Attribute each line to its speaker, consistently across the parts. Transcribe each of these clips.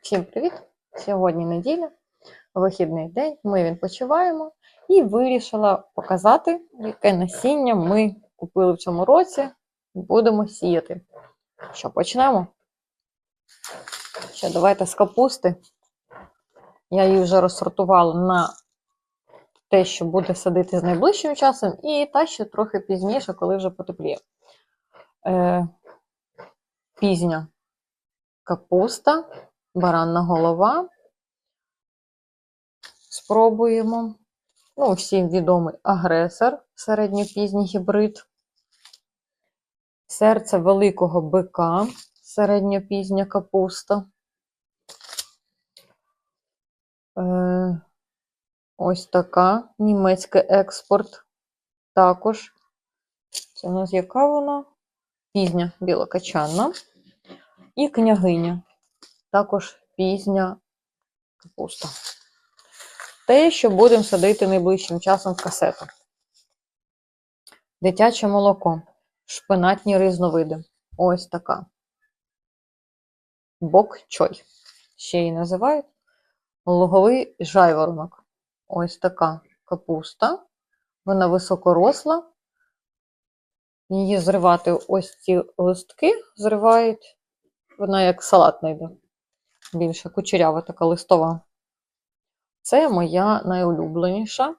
Speaker 1: Всім привіт! Сьогодні неділя, вихідний день. Ми відпочиваємо і вирішила показати, яке насіння ми купили в цьому році. Будемо сіяти. Що, почнемо? Ще давайте з капусти. Я її вже розсортувала на те, що буде садити з найближчим часом, і та ще трохи пізніше, коли вже потепліє. Е, пізня капуста, баранна голова. Спробуємо. Ну, всім відомий агресор, середньопізній гібрид. Серце великого бика, середньопізня капуста. Е, ось така німецький експорт. Також. Це у нас яка вона? Пізня білокачанна. І княгиня. Також пізня капуста. Те, що будемо садити найближчим часом в касету. Дитяче молоко. Шпинатні різновиди. Ось така. Бок-чой. Ще її називають. Луговий жайворонок. Ось така капуста. Вона високоросла. Її зривати ось ці листки зривають. Вона як салатна йде. Більше кучерява така листова. Це моя найулюбленіша.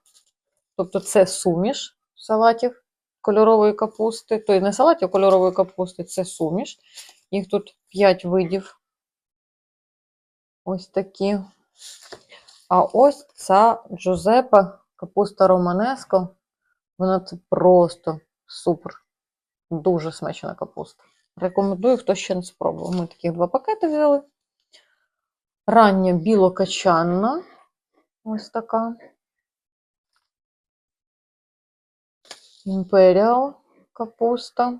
Speaker 1: Тобто це суміш салатів кольорової капусти. Тобто не салатів кольорової капусти, це суміш. Їх тут 5 видів. Ось такі. А ось ця Джузепа капуста Романеско. Вона це просто супер. Дуже смачна капуста. Рекомендую, хто ще не спробував. Ми таких два пакети взяли. Рання білокачанна. Ось така. Імперіал капуста.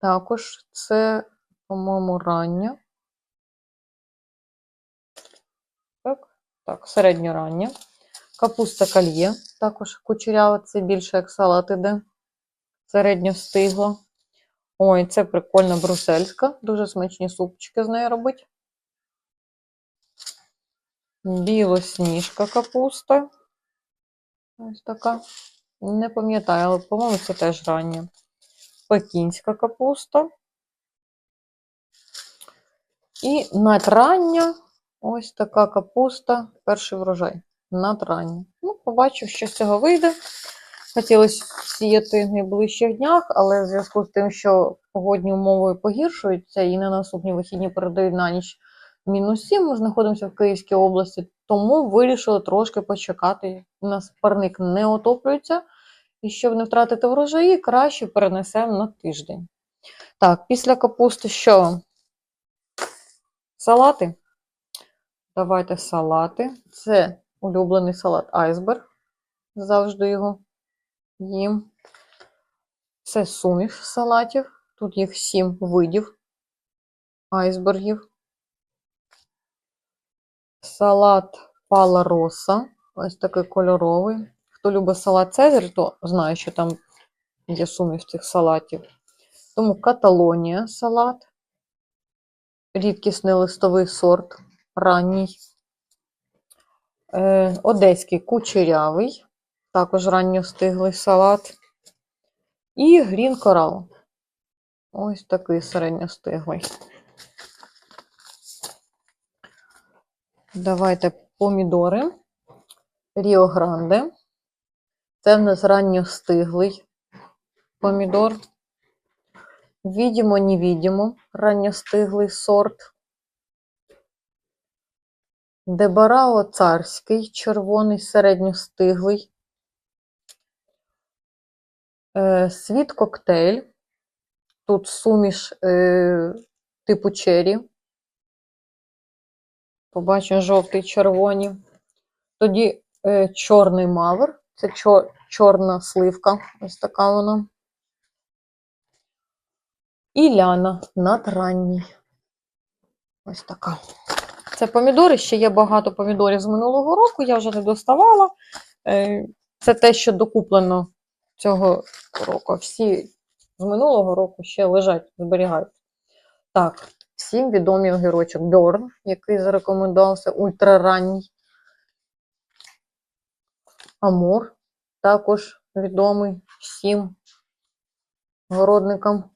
Speaker 1: Також це, по-моєму, рання. Так, так, середньорання. Капуста кальє. Також кучерява, це більше як салат іде. Середньо стигла. Ой, це прикольна брусельська. Дуже смачні супчики з нею робить. Білосніжка капуста. Ось така. Не пам'ятаю, але, по-моєму, це теж рання. Пекінська капуста. І надрання. Ось така капуста. Перший врожай. Надрання. Ну, побачу, що з цього вийде. Хотілося сіяти в найближчих днях, але в зв'язку з тим, що погодні умови погіршуються і на наступні вихідні передають на ніч мінус 7, ми знаходимося в Київській області, тому вирішили трошки почекати. У нас парник не отоплюється, і щоб не втратити врожаї, краще перенесемо на тиждень. Так, після капусти що? Салати. Давайте салати. Це улюблений салат айсберг. Завжди його їм. Це суміш салатів. Тут їх сім видів айсбергів. Салат пала роса. Ось такий кольоровий. Хто любить салат Цезарь, то знає, що там є суміш цих салатів. Тому Каталонія салат. Рідкісний листовий сорт, ранній. Е, Одеський кучерявий, також ранньостиглий салат. І грін корал. Ось такий середньостиглий. Давайте помідори. Ріо Гранде. Це в нас ранньостиглий помідор. Відімо, невідімо, ранньостиглий сорт. Дебарао царський, червоний, середньостиглий. Е, Світ коктейль. Тут суміш е, типу чері. Побачимо жовтий, червоні. Тоді е, чорний мавр. Це чор, чорна сливка. Ось така вона. І ляна надранній. Ось така. Це помідори. Ще є багато помідорів з минулого року. Я вже не доставала. Е, Це те, що докуплено цього року. Всі з минулого року ще лежать, зберігають. Так, Всім відомий огірочок Бьорн, який зарекомендувався ультраранній. Амур також відомий всім городникам.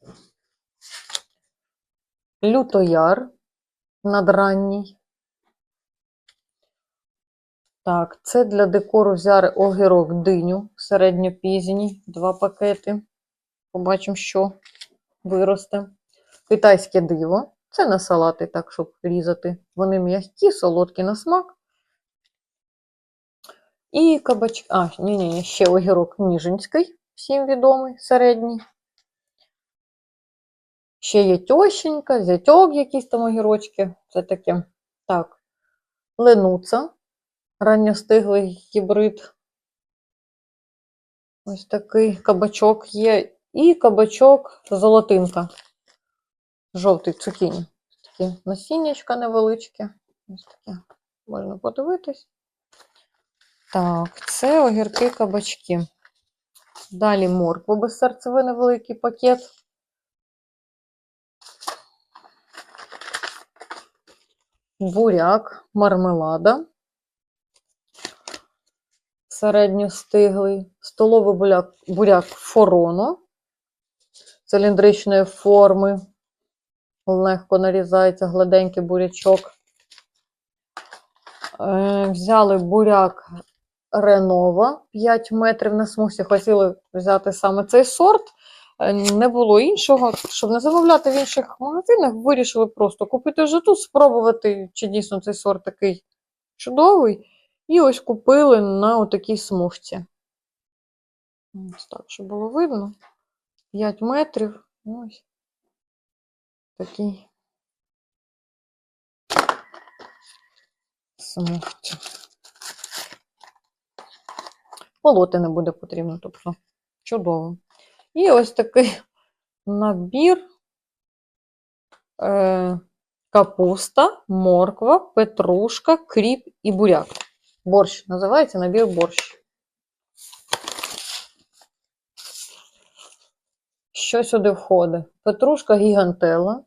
Speaker 1: Лютояр надранній. Так, це для декору взяли огірок диню середньопізній, два пакети. Побачимо, що виросте. Китайське диво. Це на салати, так, щоб різати. Вони м'які, солодкі на смак. І кабачки. А, ні, ні, ні, ще огірок ніжинський, всім відомий, середній. Ще є тьощенька, зятьок, якісь там огірочки. Це таке. Так. Ленуца. Ранньостиглий гібрид. Ось такий кабачок є. І кабачок золотинка. Жовтий цукіні. Такі насіннячка невеличке. Ось таке. Можна подивитись. Так, це огірки кабачки. Далі морква без серцевини великий пакет. Буряк, мармелада. Середньостиглий. Столовий буряк, буряк фороно. Циліндричної форми. Легко нарізається гладенький бурячок. Е, Взяли буряк Ренова 5 метрів на смузі. Хотіли взяти саме цей сорт. Е, Не було іншого. Щоб не замовляти в інших магазинах, вирішили просто купити вже тут, спробувати, чи дійсно цей сорт такий чудовий. І ось купили на отакій смужці. Ось так, щоб було видно. 5 метрів. Ось такий смужці. Полоти не буде потрібно, тобто чудово. І ось такий набір е, капуста, морква, петрушка, кріп і буряк. Борщ називається набір борщ. Що сюди входить? Петрушка гігантела.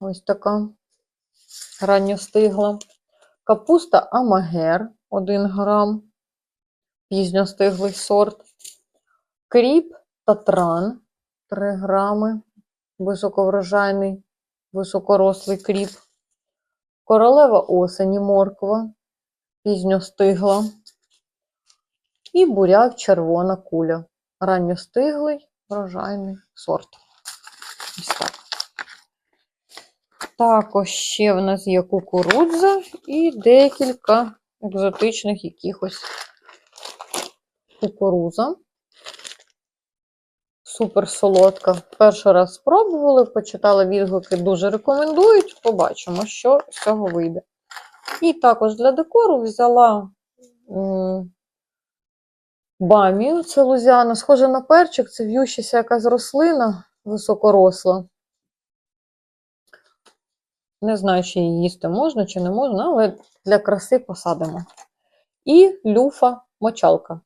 Speaker 1: Ось така ранньостигла. Капуста Амагер 1 грам, пізньостиглий сорт. Кріп Татран 3 грами, високоврожайний, високорослий кріп. Королева осені морква, пізньостигла. І буряк червона куля. Ранньостиглий, врожайний сорт. Ось так. Також ще в нас є кукурудза і декілька екзотичних якихось кукуруза. Супер солодка. Перший раз спробували, почитали відгуки, дуже рекомендують. Побачимо, що з цього вийде. І також для декору взяла бамію, це лузяна, схоже на перчик, це в'ющася якась рослина високоросла. Не знаю, чи її їсти можна чи не можна, але для краси посадимо. І люфа мочалка.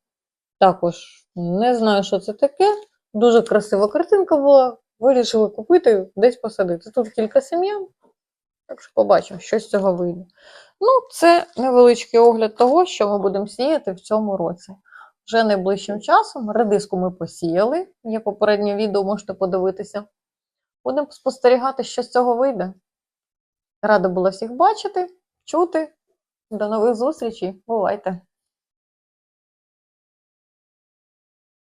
Speaker 1: Також не знаю, що це таке. Дуже красива картинка була. Вирішили купити, десь посадити. Тут кілька сім'ян. Так що побачимо, що з цього вийде. Ну, це невеличкий огляд того, що ми будемо сіяти в цьому році. Вже найближчим часом редиску ми посіяли. Є попереднє відео, можете подивитися. Будемо спостерігати, що з цього вийде. Рада була всіх бачити, чути. До нових зустрічей. Бувайте!